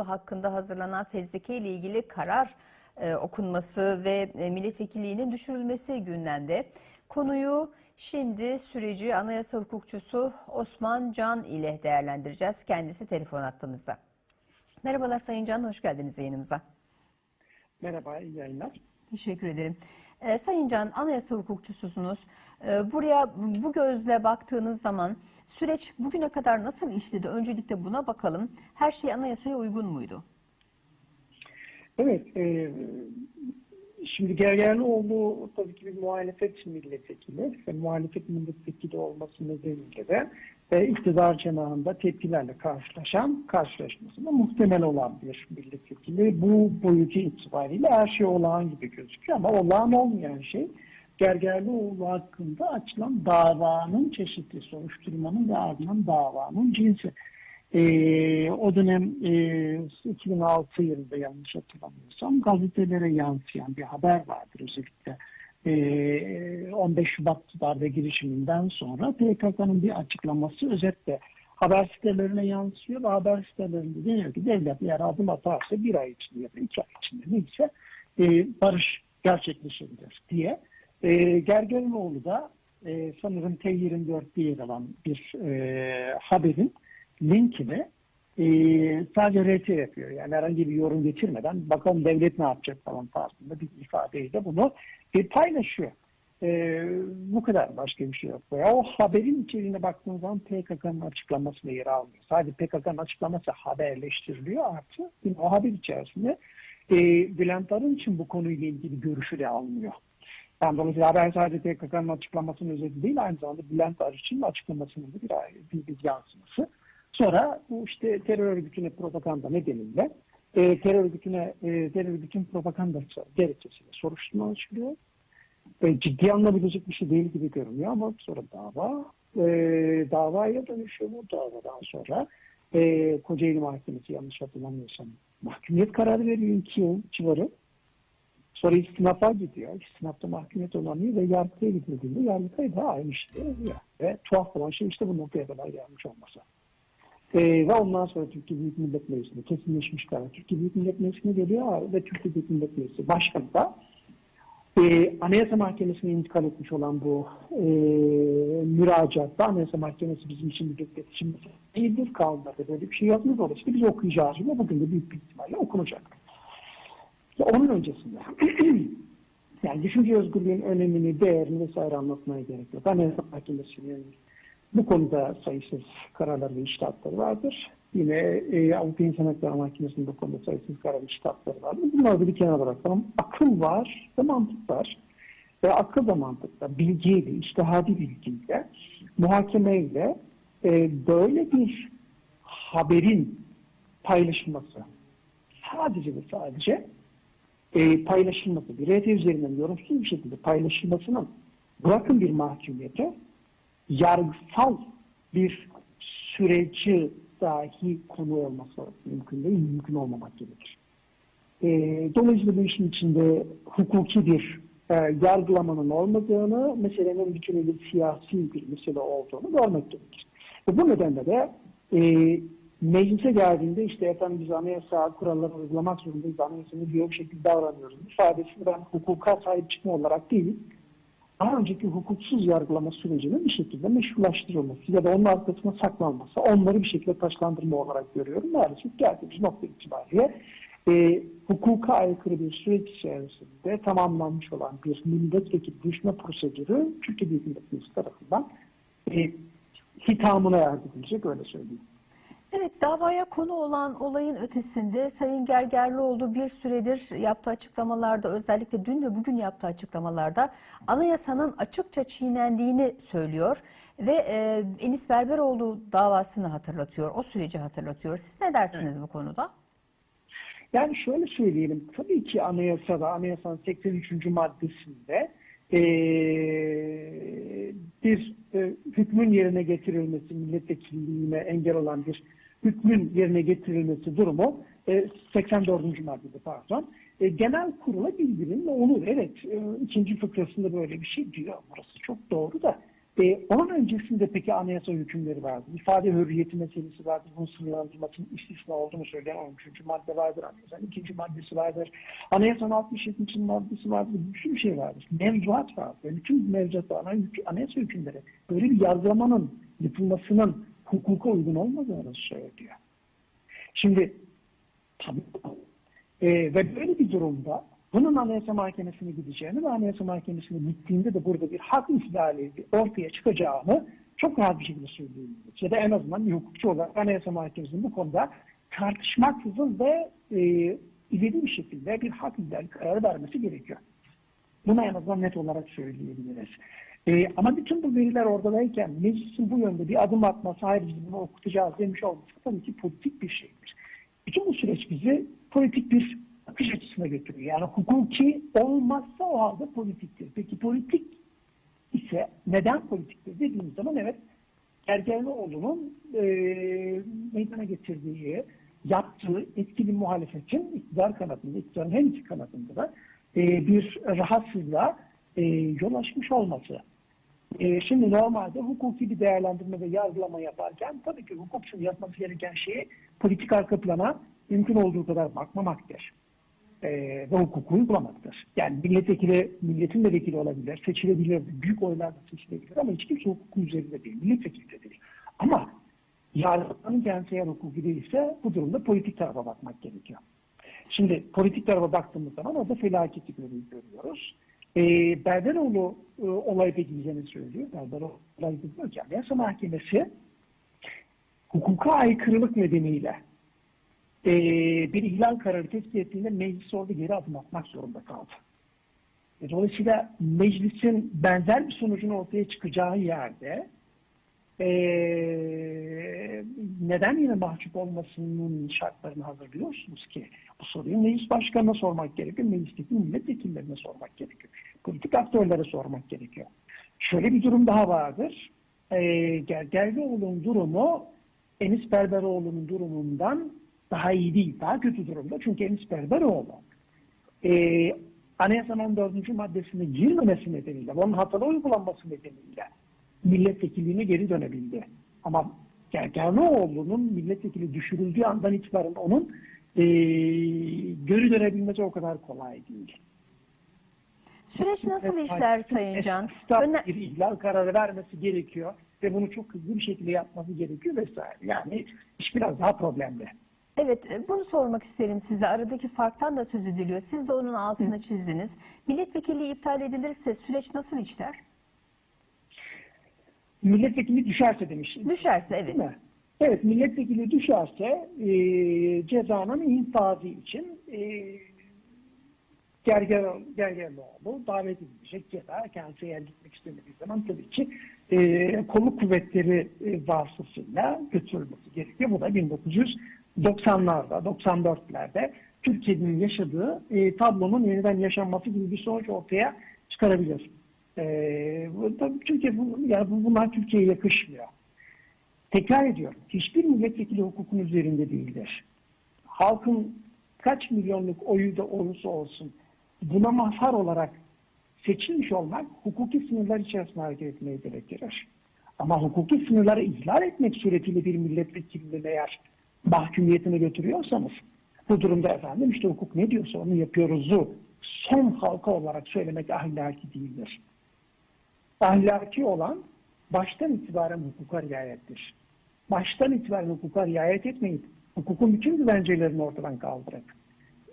Gergerlioğlu hakkında hazırlanan fezleke ile ilgili karar e, okunması ve e, milletvekilliğinin düşürülmesi gündemde. Konuyu şimdi süreci anayasa hukukçusu Osman Can ile değerlendireceğiz. Kendisi telefon attığımızda. Merhabalar Sayın Can, hoş geldiniz yayınımıza. Merhaba, iyi yayınlar. Teşekkür ederim. Ee, Sayın Can, anayasa hukukçususunuz. Ee, buraya bu gözle baktığınız zaman süreç bugüne kadar nasıl işledi? Öncelikle buna bakalım. Her şey anayasaya uygun muydu? Evet, e, şimdi Gergerlioğlu tabii ki bir muhalefet milletvekili ve muhalefet milletvekili olması nedeniyle de e, iktidar cenahında tepkilerle karşılaşan, karşılaşmasında muhtemel olan bir milletvekili. Bu boyutu itibariyle her şey olağan gibi gözüküyor ama olağan olmayan şey Gergerlioğlu hakkında açılan davanın çeşitli soruşturmanın ve ardından davanın cinsi. Ee, o dönem e, 2006 yılında yanlış hatırlamıyorsam gazetelere yansıyan bir haber vardır özellikle. E, 15 Şubat darbe girişiminden sonra PKK'nın bir açıklaması özetle haber sitelerine yansıyor ve haber sitelerinde deniyor ki devlet eğer adım atarsa bir ay içinde ya da iki ay içinde neyse e, barış gerçekleşebilir diye. E, Gergerlioğlu da e, sanırım T24'te yer alan bir e, haberin linkini e, sadece RT yapıyor. Yani herhangi bir yorum getirmeden bakalım devlet ne yapacak falan tarzında bir ifadeyle bunu e, paylaşıyor. E, bu kadar başka bir şey yok. Veya o haberin içeriğine baktığınız zaman PKK'nın açıklaması da yer almıyor. Sadece PKK'nın açıklaması haberleştiriliyor artı o haber içerisinde e, Bülent Arınç'ın bu konuyla ilgili görüşü de almıyor. Yani dolayısıyla haber sadece PKK'nın açıklamasının özeti değil, aynı zamanda Bülent Arınç'ın açıklamasının da bir, bir, bir yansıması. Sonra bu işte terör örgütüne propaganda nedeniyle e, terör örgütüne e, terör örgütün propagandası gerekçesiyle soruşturma açılıyor. E, ciddi alınabilecek bir şey değil gibi görünüyor ama sonra dava e, davaya dönüşüyor bu davadan sonra e, Kocaeli Mahkemesi yanlış hatırlamıyorsam mahkumiyet kararı veriyor iki yıl civarı. Sonra istinafa gidiyor. İstinafta mahkumiyet olanıyor ve yargıya gidildiğinde yargıtay da aynı yapıyor. Ve tuhaf olan şey işte bu noktaya kadar gelmiş olması. Ee, ve ondan sonra Türkiye Büyük Millet Meclisi'nde kesinleşmiş karar. Türkiye Büyük Millet Meclisi'ne geliyor ve Türkiye Büyük Millet Meclisi Başkanı da e, Anayasa Mahkemesi'ne intikal etmiş olan bu e, müracaatta Anayasa Mahkemesi bizim için bir iletişim değildir. Kanunlarda böyle bir şey yazmıyor. Dolayısıyla biz okuyacağız ve bugün de büyük bir ihtimalle okunacak. Ya onun öncesinde yani düşünce özgürlüğün önemini, değerini vesaire anlatmaya gerek yok. Anayasa Mahkemesi'nin bu konuda sayısız kararlar ve iştahatları vardır. Yine e, Avrupa İnsan Hakları Mahkemesi'nin bu konuda sayısız karar ve iştahatları vardır. Bunları bir kenara bırakalım. Akıl var ve mantık var. Ve akıl da mantıkla, bilgiyle, iştihadi bilgiyle, muhakemeyle e, böyle bir haberin paylaşılması sadece ve sadece e, paylaşılması, bir RT üzerinden yorumsuz bir şekilde paylaşılmasının bırakın bir mahkumiyete yargısal bir süreci dahi konu olması mümkün değil, mümkün olmamak gerekir. E, dolayısıyla bu işin içinde hukuki bir e, yargılamanın olmadığını, meselenin bütünüyle siyasi bir mesele olduğunu görmek gerekir. Ve bu nedenle de e, meclise geldiğinde işte efendim biz anayasa kurallarını uygulamak zorundayız, anayasanı diyor bir şekilde davranıyoruz. İfadesini ben hukuka sahip çıkma olarak değil, daha önceki hukuksuz yargılama sürecinin bir şekilde meşrulaştırılması ya da onun arkasına saklanması, onları bir şekilde taşlandırma olarak görüyorum. Maalesef geldiğimiz nokta itibariyle e, hukuka aykırı bir süreç içerisinde tamamlanmış olan bir milletvekili düşme prosedürü Türkiye Büyük Millet Meclisi tarafından e, hitamına yargılanacak öyle söyleyeyim. Evet davaya konu olan olayın ötesinde Sayın Gergerlioğlu bir süredir yaptığı açıklamalarda özellikle dün ve bugün yaptığı açıklamalarda anayasanın açıkça çiğnendiğini söylüyor ve e, Enis Berberoğlu davasını hatırlatıyor, o süreci hatırlatıyor. Siz ne dersiniz evet. bu konuda? Yani şöyle söyleyelim, tabii ki anayasada, anayasanın 83. maddesinde e, bir e, hükmün yerine getirilmesi, milletvekilliğine engel olan bir hükmün yerine getirilmesi durumu e, 84. maddede pardon. E, genel kurula bildirin ve olur. Evet e, ikinci fıkrasında böyle bir şey diyor. Burası çok doğru da E, onun öncesinde peki anayasa hükümleri vardı. İfade hürriyeti meselesi vardır. Bunun sınırlandırmasının istisna olduğunu söyleyen 13. madde vardır. Anayasanın ikinci maddesi vardır. Anayasanın 67. maddesi vardır. Bir sürü şey vardır. Mevzuat vardır. Bütün mevzuat var. Ana- Anayasa hükümleri böyle bir yargılamanın yapılmasının hukuka uygun olmadığını söylüyor. Şimdi tabii e, ve böyle bir durumda bunun Anayasa Mahkemesi'ne gideceğini ve Anayasa Mahkemesi'ne gittiğinde de burada bir hak ihlali ortaya çıkacağını çok rahat bir şekilde söyleyebiliriz. Ya da en azından bir hukukçu olarak Anayasa Mahkemesi'nin bu konuda tartışmaksızın ve e, ileri bir şekilde bir hak ihlali kararı vermesi gerekiyor. Buna en azından net olarak söyleyebiliriz. Ee, ama bütün bu veriler oradayken meclisin bu yönde bir adım atması, hayır biz bunu okutacağız demiş olması tabii ki politik bir şeydir. Bütün bu süreç bizi politik bir akış açısına götürüyor. Yani hukuki olmazsa o halde politiktir. Peki politik ise neden politiktir dediğimiz zaman evet Gergerlioğlu'nun e, meydana getirdiği, yaptığı etkili muhalefetin iktidar kanadında, iktidarın her iki kanadında da e, bir rahatsızlığa e, yol açmış olması. E, şimdi normalde hukuki bir değerlendirme ve yargılama yaparken tabii ki hukukçunun yapması gereken şeyi politik arka plana mümkün olduğu kadar bakmamaktır. E, ve hukuku uygulamaktır. Yani milletvekili, milletin de vekili olabilir, seçilebilir, büyük oylarla seçilebilir ama hiç kimse hukuku üzerinde değil, milletvekili de değil. Ama yargılamanın kendisi eğer hukuki değilse bu durumda politik tarafa bakmak gerekiyor. Şimdi politik tarafa baktığımız zaman orada felaketi görüyoruz. E, Berberoğlu e, olay peki bize ne söylüyor? Berberoğlu olay diyor ki Anayasa Mahkemesi hukuka aykırılık nedeniyle e, bir ihlal kararı tespit ettiğinde meclis orada geri adım atmak zorunda kaldı. E, Dolayısıyla meclisin benzer bir sonucun ortaya çıkacağı yerde e, neden yine mahcup olmasının şartlarını hazırlıyorsunuz ki? Bu soruyu meclis başkanına sormak gerekiyor, meclisteki milletvekillerine sormak gerekiyor. Politik aktörlere sormak gerekiyor. Şöyle bir durum daha vardır. E, Gergerlioğlu'nun durumu Enis Berberoğlu'nun durumundan daha iyi değil, daha kötü durumda. Çünkü Enis Berberoğlu e, Anayasanın dördüncü maddesine girmemesi nedeniyle, onun hatalı uygulanması nedeniyle milletvekilliğine geri dönebildi. Ama Gergerlioğlu'nun milletvekili düşürüldüğü andan itibaren onun e, geri dönebilmesi o kadar kolay değil. Süreç nasıl işler Sayın Can? Öne- bir ihlal kararı vermesi gerekiyor ve bunu çok hızlı bir şekilde yapması gerekiyor vesaire. Yani iş biraz daha problemli. Evet, e, bunu sormak isterim size. Aradaki farktan da söz ediliyor. Siz de onun altını çizdiniz. Milletvekilliği iptal edilirse süreç nasıl işler? Milletvekili düşerse demiş. Düşerse evet. Evet, milletvekili düşerse e, cezanın infazı için e, Gerger, Gergerlioğlu davet edilecek ya da kendisi eğer gitmek istemediği zaman tabii ki e, kolluk kuvvetleri e, vasıtasıyla götürülmesi gerekiyor. Bu da 1990'larda, 94'lerde Türkiye'nin yaşadığı e, tablonun yeniden yaşanması gibi bir sonuç ortaya çıkarabilir. E, tabii Türkiye, bu, yani bu- bunlar Türkiye'ye yakışmıyor. Tekrar ediyorum. Hiçbir milletvekili hukukun üzerinde değildir. Halkın kaç milyonluk oyu da olursa olsun buna mazhar olarak seçilmiş olmak hukuki sınırlar içerisinde hareket etmeyi gerektirir. Ama hukuki sınırları ihlal etmek suretiyle bir milletvekilinin eğer mahkumiyetine götürüyorsanız bu durumda efendim işte hukuk ne diyorsa onu yapıyoruzu son halka olarak söylemek ahlaki değildir. Ahlaki olan baştan itibaren hukuka riayettir. Baştan itibaren hukuka riayet etmeyip hukukun bütün güvencelerini ortadan kaldırıp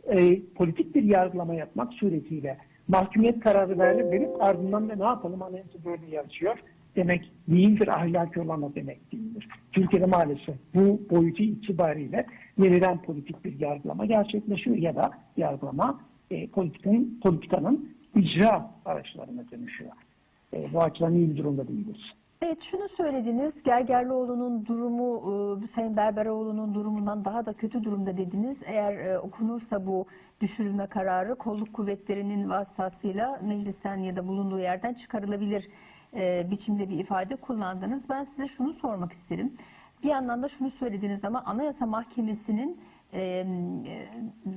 e, politik bir yargılama yapmak suretiyle mahkumiyet kararı verip, verip ardından da ne yapalım? Anayasa böyle yarışıyor demek değildir. Ahlaki olan o demek değildir. Türkiye'de maalesef bu boyutu itibariyle yeniden politik bir yargılama gerçekleşiyor ya da yargılama e, politikanın, politikanın icra araçlarına dönüşüyor. E, bu açıdan iyi bir durumda değiliz. Evet şunu söylediniz. Gergerlioğlu'nun durumu e, Sayın Berberoğlu'nun durumundan daha da kötü durumda dediniz. Eğer e, okunursa bu düşürülme kararı kolluk kuvvetlerinin vasıtasıyla meclisten ya da bulunduğu yerden çıkarılabilir e, biçimde bir ifade kullandınız. Ben size şunu sormak isterim. Bir yandan da şunu söylediniz ama Anayasa Mahkemesi'nin e,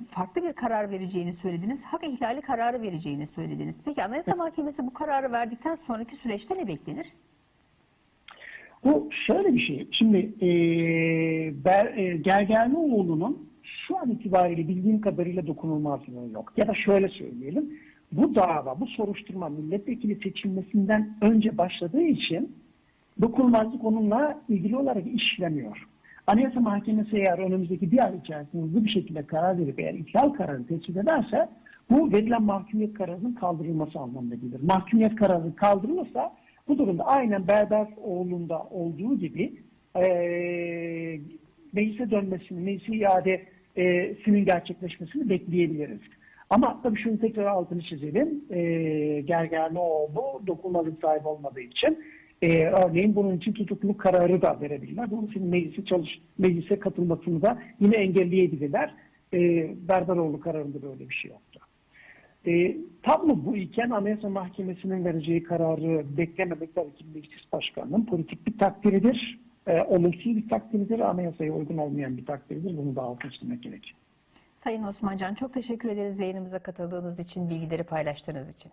farklı bir karar vereceğini söylediniz. Hak ihlali kararı vereceğini söylediniz. Peki Anayasa Mahkemesi bu kararı verdikten sonraki süreçte ne beklenir? Bu şöyle bir şey. Şimdi e, Ber, e, Gergerlioğlu'nun şu an itibariyle bildiğim kadarıyla dokunulmazlığı yok. Ya da şöyle söyleyelim. Bu dava, bu soruşturma milletvekili seçilmesinden önce başladığı için dokunulmazlık onunla ilgili olarak işlemiyor. Anayasa Mahkemesi eğer önümüzdeki bir ay içerisinde hızlı bir şekilde karar verip eğer ihlal kararı tespit ederse bu verilen mahkumiyet kararının kaldırılması anlamına gelir. Mahkumiyet kararı kaldırılırsa bu durumda aynen Berberoğlu'nda olduğu gibi eee meclise dönmesini, meclise iadesinin gerçekleşmesini bekleyebiliriz. Ama tabii şunu tekrar altını çizelim. E, Gergerlioğlu dokunulmazlık sahibi olmadığı için e, örneğin bunun için tutukluluk kararı da verebilirler. Dolayısıyla meclise, çalış, meclise katılmasını da yine engelleyebilirler. E, Berberoğlu kararında böyle bir şey yoktu. E, tablo bu iken Anayasa Mahkemesi'nin vereceği kararı beklememek tabii ki meclis başkanının politik bir takdiridir. E, olumsuz bir takdiridir. Anayasaya uygun olmayan bir takdiridir. Bunu da altını çizmek gerekir. Sayın Osmancan çok teşekkür ederiz yayınımıza katıldığınız için, bilgileri paylaştığınız için.